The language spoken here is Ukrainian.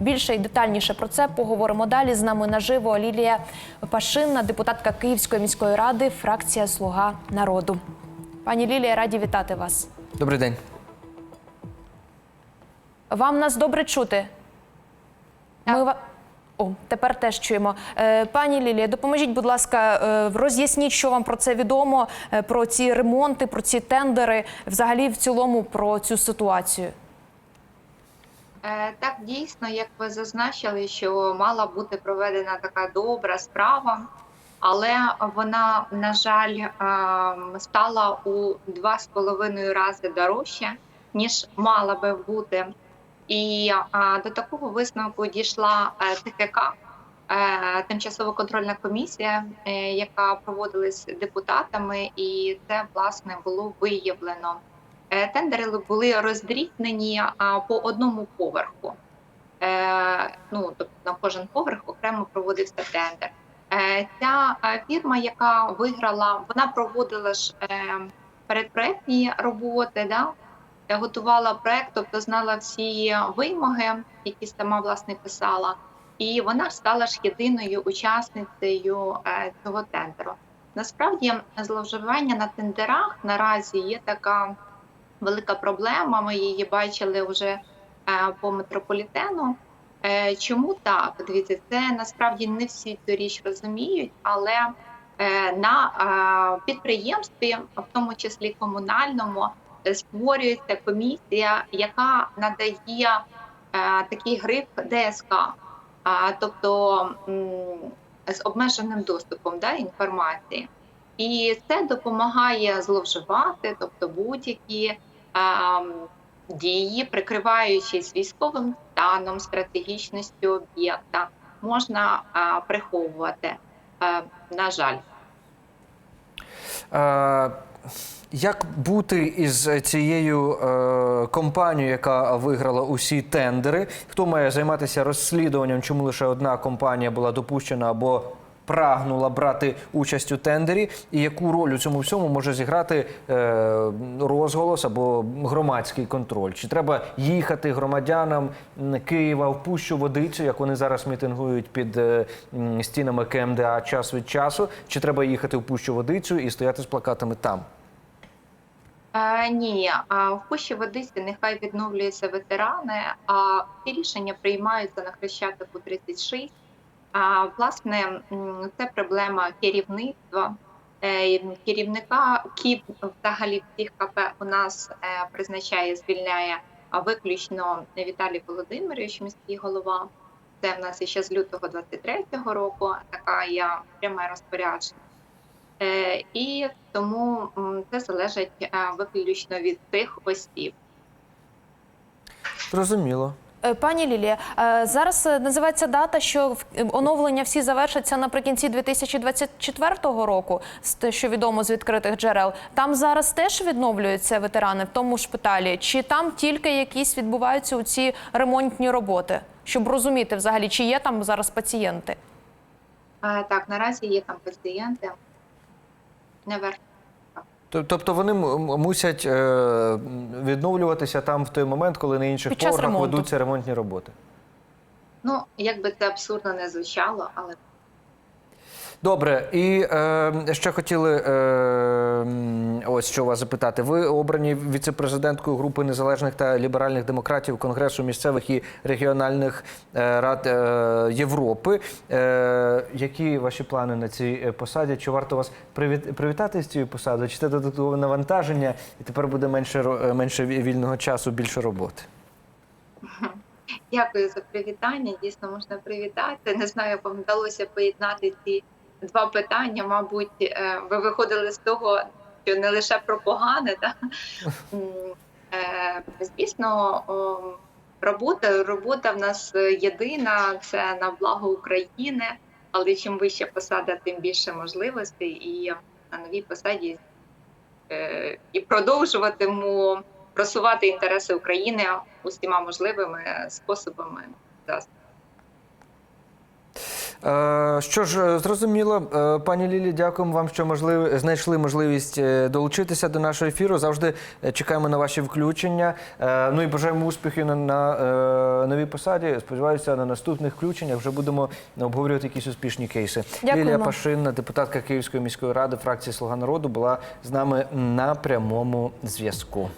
Більше і детальніше про це поговоримо далі. З нами наживо Лілія Пашинна, депутатка Київської міської ради, фракція Слуга народу. Пані Лілія, раді вітати вас. Добрий день. Вам нас добре чути? Ми ва- О, тепер теж чуємо. Е, Пані Лілія, допоможіть, будь ласка, е, роз'ясніть, що вам про це відомо, е, про ці ремонти, про ці тендери, взагалі в цілому про цю ситуацію. Е, Так, дійсно, як ви зазначили, що мала бути проведена така добра справа, але вона, на жаль, ем, стала у два з половиною рази дорожче, ніж мала би бути. І до такого висновку дійшла е, ТКК, е, тимчасова контрольна комісія, е, яка проводилась депутатами, і це власне було виявлено. Е, Тендери були роздрібнені по одному поверху. Е, ну, тобто на кожен поверх окремо проводився тендер. Е, Ця фірма, яка виграла, вона проводила ж передпроектні роботи, да? готувала проект, тобто знала всі вимоги, які сама власне писала, і вона стала ж єдиною учасницею цього тендеру. Насправді зловживання на тендерах наразі є така велика проблема. Ми її бачили вже е, по метрополітену. Е, Чому так? Дивіться, це насправді не всі цю річ розуміють, але е, на підприємстві, в тому числі комунальному, створюється комісія, яка надає такий гриф ДСК, тобто з обмеженим доступом да, інформації. І це допомагає зловживати, тобто будь-які дії, прикриваючись військовим станом, стратегічністю об'єкта, можна приховувати. Е, на жаль. Як бути із цією е, компанією, яка виграла усі тендери? Хто має займатися розслідуванням, чому лише одна компанія була допущена або прагнула брати участь у тендері? І яку роль у цьому всьому може зіграти е, розголос або громадський контроль? Чи треба їхати громадянам Києва в пущу водицю, як вони зараз мітингують під е, стінами КМДА час від часу? Чи треба їхати в пущу водицю і стояти з плакатами там? Е, ні, а в Пущі Водиці нехай відновлюються ветерани, а ці рішення приймаються на Хрещатику 36. А, власне, це проблема керівництва. Е, Керівника КІП взагалі всіх КП у нас е, призначає, звільняє виключно Віталій Володимирович, міський голова. Це в нас ще з лютого 23-го року. Така є пряме розпорядження. Е, І тому це залежить виключно від цих осіб. Зрозуміло. Е, Пані Лілія, е, зараз е, називається дата, що оновлення всі завершаться наприкінці 2024 року, те, що відомо з відкритих джерел. Там зараз теж відновлюються ветерани в тому шпиталі, чи там тільки якісь відбуваються у ці ремонтні роботи, щоб розуміти взагалі, чи є там зараз пацієнти? Так, наразі є там пацієнти. Не. Тоб- Тобто вони мусять е, відновлюватися там в той момент, коли на інших поверхах ведуться ремонтні роботи. Ну, як би це абсурдно не звучало, але Добре, і е, ще хотіли е, м, ось що вас запитати. Ви обрані віцепрезиденткою групи незалежних та ліберальних демократів Конгресу місцевих і регіональних е, рад е, Європи. Е, які ваші плани на цій посаді? Чи варто вас привітати з цією посадою? Чи це додаткове навантаження, і тепер буде менше менше вільного часу, більше роботи? дякую за привітання. Дійсно, можна привітати. Не знаю, вам вдалося поєднати ці два питання. Мабуть, ви виходили з того, що не лише про погане? М, е, звісно, робота, робота в нас єдина, це на благо України. Але чим вища посада, тим більше можливостей. І на новій посаді е, і продовжуватиму просувати інтереси України усіма можливими способами. Е, Що ж, е, зрозуміло, Е, пані Лілі, дякуємо вам, що можливо знайшли можливість долучитися до нашого ефіру. Завжди чекаємо на ваші включення. Ну і бажаємо успіхів на, на новій посаді. Сподіваюся, на наступних включеннях вже будемо обговорювати якісь успішні кейси. Дякуємо. Лілія Пашинна, депутатка Київської міської ради, фракції Слуга народу, була з нами на прямому зв'язку.